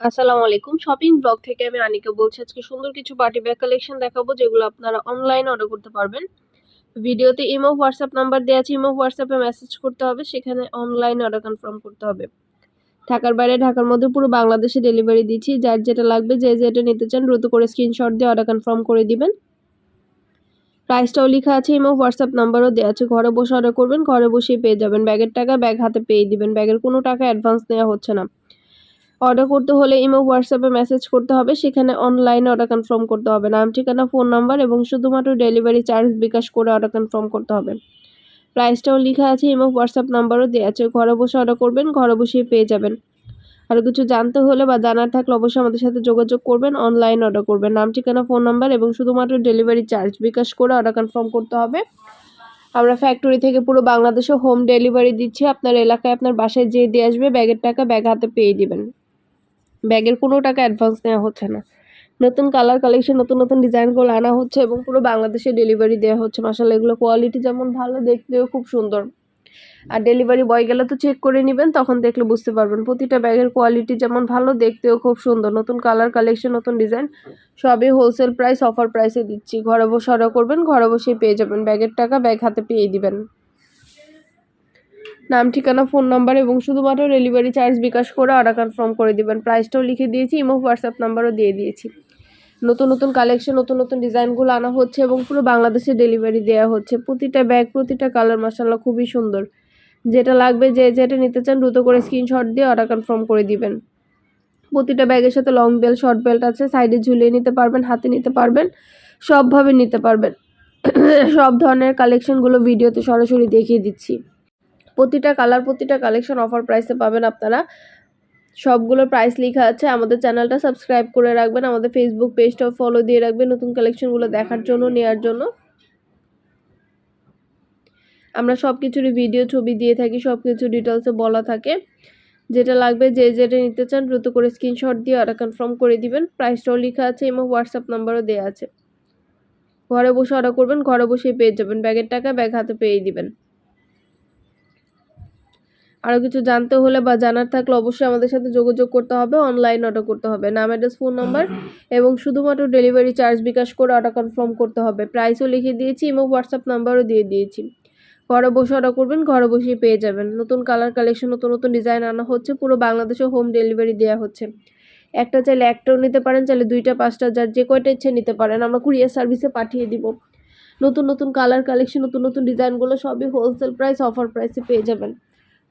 আসসালামু আলাইকুম। Shopping blog থেকে আমি আনিকা বলছি, আজকে সুন্দর কিছু পার্টি ব্যাগ কালেকশন দেখাবো, যেগুলো আপনারা অনলাইন অর্ডার করতে পারবেন। ভিডিওতে ইমো হোয়াটসঅ্যাপ নাম্বার দেওয়া আছে, ইমো হোয়াটসঅ্যাপে মেসেজ করতে হবে, সেখানে অনলাইন অর্ডার কনফার্ম করতে হবে। ঢাকার বাইরে, ঢাকার মধ্যে পুরো বাংলাদেশে ডেলিভারি দিচ্ছি, যার যেটা লাগবে, যে যেটা নিতে চান, দ্রুত করে স্ক্রিনশট দিয়ে অর্ডার কনফার্ম করে দিবেন। প্রাইসটাও লেখা আছে, ইমো হোয়াটসঅ্যাপ নাম্বারও দেওয়া আছে, ঘরে বসে অর্ডার করবেন, ঘরে বসেই পেয়ে যাবেন। ব্যাগের টাকা ব্যাগ হাতে পেয়ে দিবেন, ব্যাগের কোনো টাকা অ্যাডভান্স নেওয়া হচ্ছে না। অর্ডার করতে হলে ইমো, হোয়াটসঅ্যাপে মেসেজ করতে হবে। সেখানে অনলাইনে অর্ডার কনফার্ম করতে হবে। নাম, ঠিকানা ফোন নাম্বার এবং শুধুমাত্র ডেলিভারি চার্জ বিকাশ করে অর্ডার কনফার্ম করতে হবে। প্রাইসটাও লেখা আছে, ইমো, হোয়াটসঅ্যাপ নাম্বারও দেওয়া আছে। ঘরে বসে অর্ডার করবেন, ঘরে বসেই পেয়ে যাবেন। আরও কিছু জানতে হলে বা জানার থাকলে অবশ্যই আমাদের সাথে যোগাযোগ করবেন অনলাইন অর্ডার করবেন। নাম, ঠিকানা ফোন নাম্বার এবং শুধুমাত্র ডেলিভারি চার্জ বিকাশ করে অর্ডার কনফার্ম করতে হবে। আমরা ফ্যাক্টরি থেকে পুরো বাংলাদেশে হোম ডেলিভারি দিচ্ছি। আপনার এলাকায় আপনার বাসায় যেয়ে দিয়ে আসবে, ব্যাগের টাকা ব্যাগ হাতে পেয়ে দিবেন। ব্যাগের কোনো টাকা অ্যাডভান্স নেওয়া হচ্ছে না। নতুন কালার কালেকশন নতুন নতুন ডিজাইনগুলো আনা হচ্ছে এবং পুরো বাংলাদেশে ডেলিভারি দেওয়া হচ্ছে। মাসাল্লাহ এগুলো কোয়ালিটি যেমন ভালো, দেখতেও খুব সুন্দর। আর ডেলিভারি বয় গেলে তো চেক করে নেবেন, তখন দেখলে বুঝতে পারবেন। প্রতিটা ব্যাগের কোয়ালিটি যেমন ভালো, দেখতেও খুব সুন্দর। নতুন কালার কালেকশন নতুন ডিজাইন সবই হোলসেল প্রাইস অফার প্রাইসে দিচ্ছি। ঘরে বসে অর্ডার করবেন, ঘরে বসেই পেয়ে যাবেন। ব্যাগের টাকা ব্যাগ হাতে পেয়ে দিবেন। নাম, ঠিকানা, ফোন নাম্বার এবং শুধুমাত্র ডেলিভারি চার্জ বিকাশ করে অর্ডার কনফার্ম করে দিবেন। প্রাইসটাও লিখে দিয়েছি, ইমো, হোয়াটসঅ্যাপ নাম্বারও দিয়ে দিয়েছি। নতুন নতুন কালেকশন, নতুন নতুন ডিজাইনগুলো আনা হচ্ছে এবং পুরো বাংলাদেশে ডেলিভারি দেওয়া হচ্ছে। প্রতিটা ব্যাগ, প্রতিটা কালার মাসাল্লাহ খুবই সুন্দর। যেটা লাগবে, যে যেটা নিতে চান, দ্রুত করে স্ক্রিনশট দিয়ে অর্ডার কনফার্ম করে দিবেন। প্রতিটা ব্যাগের সাথে লং বেল্ট শর্ট বেল্ট আছে, সাইডে ঝুলিয়ে নিতে পারবেন, হাতে নিতে পারবেন, সবভাবে নিতে পারবেন। সব ধরনের কালেকশনগুলো ভিডিওতে সরাসরি দেখিয়ে দিচ্ছি। প্রতিটা কালার, প্রতিটা কালেকশন অফার প্রাইসে পাবেন আপনারা। সবগুলোর প্রাইস লেখা আছে। আমাদের চ্যানেলটা সাবস্ক্রাইব করে রাখবেন। আমাদের ফেসবুক পেজটাও ফলো দিয়ে রাখবেন নতুন কালেকশনগুলো দেখার জন্য নেওয়ার জন্য। আমরা সব কিছুরই ভিডিও ছবি দিয়ে থাকি সব কিছু ডিটেলসে বলা থাকে। যেটা লাগবে, যে যেটা নিতে চান, দ্রুত করে স্ক্রিনশট দিয়ে অর্ডার কনফার্ম করে দিবেন। প্রাইসটাও লেখা আছে এবং হোয়াটসঅ্যাপ নাম্বারও দেওয়া আছে। ঘরে বসে অর্ডার করবেন, ঘরে বসেই পেয়ে যাবেন। ব্যাগের টাকা ব্যাগ হাতে পেয়ে দিবেন। আরও কিছু জানতে হলে বা জানার থাকলে অবশ্যই আমাদের সাথে যোগাযোগ করতে হবে অনলাইন অর্ডার করতে হবে। নাম অ্যাড্রেস ফোন নাম্বার এবং শুধুমাত্র ডেলিভারি চার্জ বিকাশ করে অর্ডার কনফার্ম করতে হবে। প্রাইসও লিখে দিয়েছি এবং হোয়াটসঅ্যাপ নাম্বারও দিয়ে দিয়েছি। ঘরে বসে অর্ডার করবেন, ঘরে বসেই পেয়ে যাবেন। নতুন কালার কালেকশন নতুন নতুন ডিজাইন আনা হচ্ছে, পুরো বাংলাদেশে হোম ডেলিভারি দেওয়া হচ্ছে। একটা চাইলে একটাও নিতে পারেন, চাইলে দুইটা, পাঁচটা, যার যে কয়টা ইচ্ছে নিতে পারেন। আমরা কুরিয়ার সার্ভিসে পাঠিয়ে দিব। নতুন নতুন কালার কালেকশন নতুন নতুন ডিজাইনগুলো সবই হোলসেল প্রাইস অফার প্রাইসে পেয়ে যাবেন।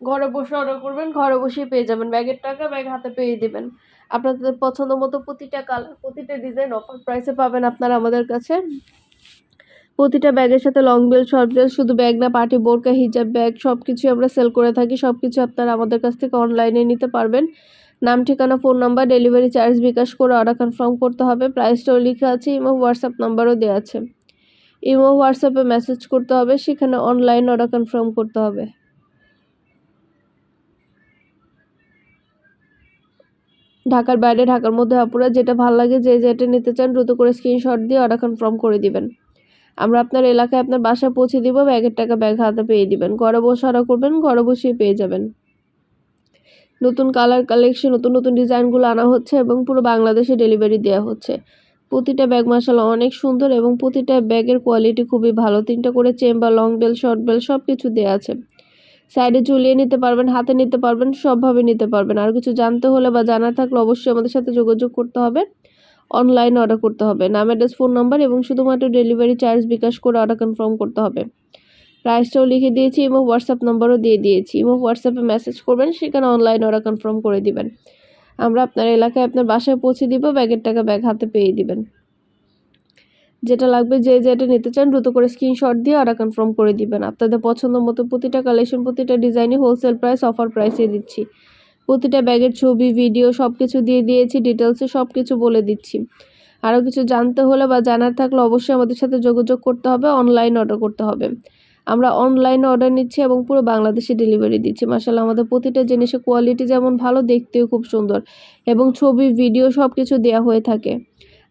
ঘরে বসে অর্ডার করবেন, ঘরে বসেই পেয়ে যাবেন। ব্যাগের টাকা, ব্যাগ হাতে পেয়ে দেবেন। আপনাদের পছন্দ মতো প্রতিটা কালার প্রতিটা ডিজাইন অফার প্রাইসে পাবেন আপনারা আমাদের কাছে। প্রতিটা ব্যাগের সাথে লং বেল শর্ট বেল শুধু ব্যাগ না পার্টি বোরকা, হিজাব ব্যাগ সব কিছু আমরা সেল করে থাকি। সব কিছু আপনারা আমাদের কাছ থেকে অনলাইনে নিতে পারবেন। নাম, ঠিকানা phone number delivery charge bKash করে অর্ডার কনফার্ম করতে হবে। প্রাইসটাও লেখা আছে ইমো হোয়াটসঅ্যাপ নাম্বারও দেওয়া আছে। ইমো হোয়াটসঅ্যাপে মেসেজ করতে হবে, সেখানে অনলাইন অর্ডার কনফার্ম করতে হবে। ঢাকার বাইরে, ঢাকার মধ্যে আপুরা যেটা ভালো লাগে, যে যেটা নিতে চান দ্রুত করে স্ক্রিনশট দিয়ে অর্ডার কনফার্ম করে দিবেন। আমরা আপনার এলাকায় আপনার বাসায় পৌঁছে দিব, ব্যাগের টাকা ব্যাগ হাতে পেয়ে দিবেন। ঘরে বসে অর্ডার করবেন, ঘরে বসেই পেয়ে যাবেন। নতুন কালার কালেকশন নতুন নতুন ডিজাইনগুলো আনা হচ্ছে এবং পুরো বাংলাদেশে ডেলিভারি দেওয়া হচ্ছে। প্রতিটা ব্যাগ মাসালা অনেক সুন্দর এবং প্রতিটা ব্যাগের কোয়ালিটি খুবই ভালো। তিনটা করে chamber long belt short belt সব কিছু দেওয়া আছে। সাইডে ঝুলিয়ে নিতে পারবেন, হাতে নিতে পারবেন, সবভাবে নিতে পারবেন। আর কিছু জানতে হলে বা জানার থাকলে অবশ্যই আমাদের সাথে যোগাযোগ করতে হবে। অনলাইন অর্ডার করতে হবে। নাম অ্যাড্রেস ফোন নাম্বার এবং শুধুমাত্র ডেলিভারি চার্জ বিকাশ করে অর্ডার কনফার্ম করতে হবে। প্রাইসটাও লিখে দিয়েছি এবং হোয়াটসঅ্যাপ নম্বরও দিয়ে দিয়েছি। এবং হোয়াটসঅ্যাপে মেসেজ করবেন, সেখানে অনলাইন অর্ডার কনফার্ম করে দিবেন। আমরা আপনার এলাকায় আপনার বাসায় পৌঁছে দিব, ব্যাগের টাকা ব্যাগ হাতে পেয়ে দিবেন। যেটা লাগবে যে যেটা নিতে চান, দ্রুত করে স্ক্রিনশট দিয়ে অর্ডার কনফার্ম করে দিবেন। আপনাদের পছন্দ মতো প্রতিটা কালেকশন প্রতিটা ডিজাইনই হোলসেল প্রাইস অফার প্রাইসে দিচ্ছি। প্রতিটা ব্যাগের ছবি ভিডিও সব কিছু দিয়ে দিয়েছি ডিটেলসে সব কিছু বলে দিচ্ছি। আরও কিছু জানতে হলে বা জানার থাকলে অবশ্যই আমাদের সাথে যোগাযোগ করতে হবে অনলাইন অর্ডার করতে হবে। আমরা অনলাইনে অর্ডার নিচ্ছি এবং পুরো বাংলাদেশে ডেলিভারি দিচ্ছি। মাসাল্লাহ আমাদের প্রতিটা জিনিসের কোয়ালিটি যেমন ভালো, দেখতেও খুব সুন্দর। এবং ছবি ভিডিও সব কিছু দেওয়া হয়ে থাকে।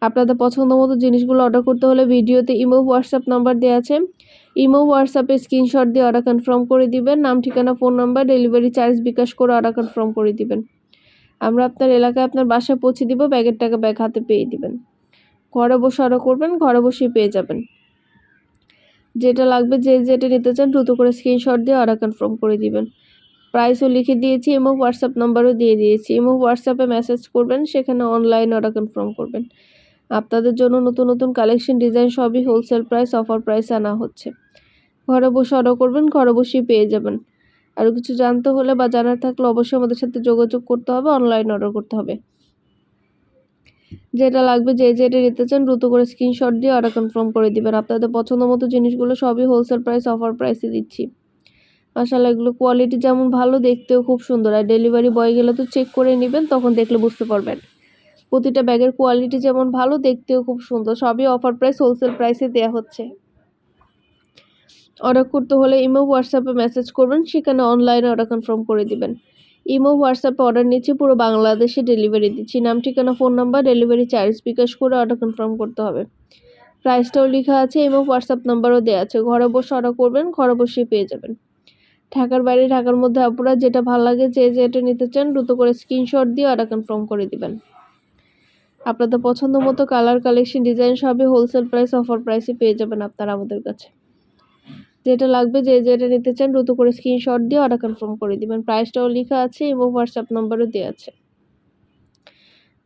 আপনাদের পছন্দ মতো জিনিসগুলো অর্ডার করতে হলে ভিডিওতে ইমো হোয়াটসঅ্যাপ নাম্বার দেওয়া আছে। ইমো হোয়াটসঅ্যাপে স্ক্রিনশট দিয়ে অর্ডার কনফার্ম করে দিবেন। নাম, ঠিকানা phone number delivery charge bKash করে অর্ডার কনফার্ম করে দিবেন। আমরা আপনার এলাকায় আপনার বাসায় পৌঁছে দিব, ব্যাগের টাকা ব্যাগ হাতে পেয়ে দিবেন। ঘরে বসে অর্ডার করবেন, ঘরে বসেই পেয়ে যাবেন। যেটা লাগবে যে যেটা নিতে চান দ্রুত করে স্ক্রিনশট দিয়ে অর্ডার কনফার্ম করে দিবেন। প্রাইসও লিখে দিয়েছি এবং হোয়াটসঅ্যাপ নাম্বারও দিয়ে দিয়েছি। এবং হোয়াটসঅ্যাপে মেসেজ করবেন, সেখানে অনলাইন অর্ডার কনফার্ম করবেন। আপনাদের জন্য নতুন নতুন কালেকশন ডিজাইন সবই হোলসেল প্রাইস অফার প্রাইসে আনা হচ্ছে। ঘরে বসে অর্ডার করবেন, ঘরে বসেই পেয়ে যাবেন। আরও কিছু জানতে হলে বা জানার থাকলে অবশ্যই আমাদের সাথে যোগাযোগ করতে হবে অনলাইন অর্ডার করতে হবে। যেটা লাগবে যে যেটা নিতে চান দ্রুত করে স্ক্রিনশট দিয়ে অর্ডার কনফার্ম করে দিবেন। আপনাদের পছন্দ মতো জিনিসগুলো সবই হোলসেল প্রাইস অফার প্রাইসে দিচ্ছি। মাসাল্লাহ এগুলো কোয়ালিটি যেমন ভালো, দেখতেও খুব সুন্দর। আর ডেলিভারি বয় গেলে তো চেক করে নেবেন, তখন দেখলে বুঝতে পারবেন। প্রতিটা ব্যাগের কোয়ালিটি যেমন ভালো, দেখতেও খুব সুন্দর। সবই অফার প্রাইস হোলসেল প্রাইসে দেওয়া হচ্ছে। অর্ডার করতে হলে ইমো হোয়াটসঅ্যাপে মেসেজ করবেন, সেখানে অনলাইনে অর্ডার কনফার্ম করে দিবেন। ইমো হোয়াটসঅ্যাপে অর্ডার নিচ্ছি, পুরো বাংলাদেশে ডেলিভারি দিচ্ছি। নাম, ঠিকানা phone number delivery charge bKash করে অর্ডার কনফার্ম করতে হবে। প্রাইসটাও লেখা আছে এবং হোয়াটসঅ্যাপ নাম্বারও দেওয়া আছে। ঘরে বসে অর্ডার করবেন, ঘরে বসেই পেয়ে যাবেন। ঢাকার বাইরে, ঢাকার মধ্যে আপুরা যেটা ভালো লাগে, যে যেটা নিতে চান, দ্রুত করে স্ক্রিনশট দিয়ে অর্ডার কনফার্ম করে দিবেন। আপনাদের পছন্দ মতো কালার কালেকশন ডিজাইন সবই হোলসেল প্রাইস অফার প্রাইসে পেয়ে যাবেন আপনারা আমাদের কাছে। যেটা লাগবে যে যেটা নিতে চান, দ্রুত করে স্ক্রিনশট দিয়ে অর্ডার কনফার্ম করে দিবেন। প্রাইসটাও লেখা আছে এবং হোয়াটসঅ্যাপ নাম্বারও দেওয়া আছে।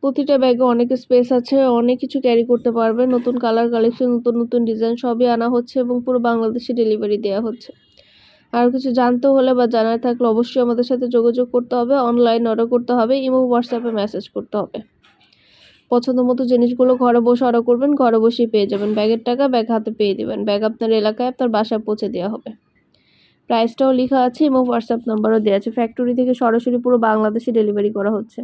প্রতিটা ব্যাগে অনেক স্পেস আছে, অনেক কিছু ক্যারি করতে পারবে নতুন কালার কালেকশন নতুন নতুন ডিজাইন সবই আনা হচ্ছে এবং পুরো বাংলাদেশে ডেলিভারি দেওয়া হচ্ছে। আর কিছু জানতে হলে বা জানার থাকলে অবশ্যই আমাদের সাথে যোগাযোগ করতে হবে অনলাইন অর্ডার করতে হবে ইমো হোয়াটসঅ্যাপে মেসেজ করতে হবে। পছন্দ মতো জিনিসগুলো ঘরে বসে অর্ডার করবেন, ঘরে বসেই পেয়ে যাবেন। ব্যাগের টাকা ব্যাগ হাতে পেয়ে দেবেন। ব্যাগ আপনার এলাকায়, আপনার বাসায় পৌঁছে দেওয়া হবে। প্রাইসটাও লেখা আছে এবং হোয়াটসঅ্যাপ নাম্বারও দেওয়া আছে। ফ্যাক্টরি থেকে সরাসরি পুরো বাংলাদেশে ডেলিভারি করা হচ্ছে।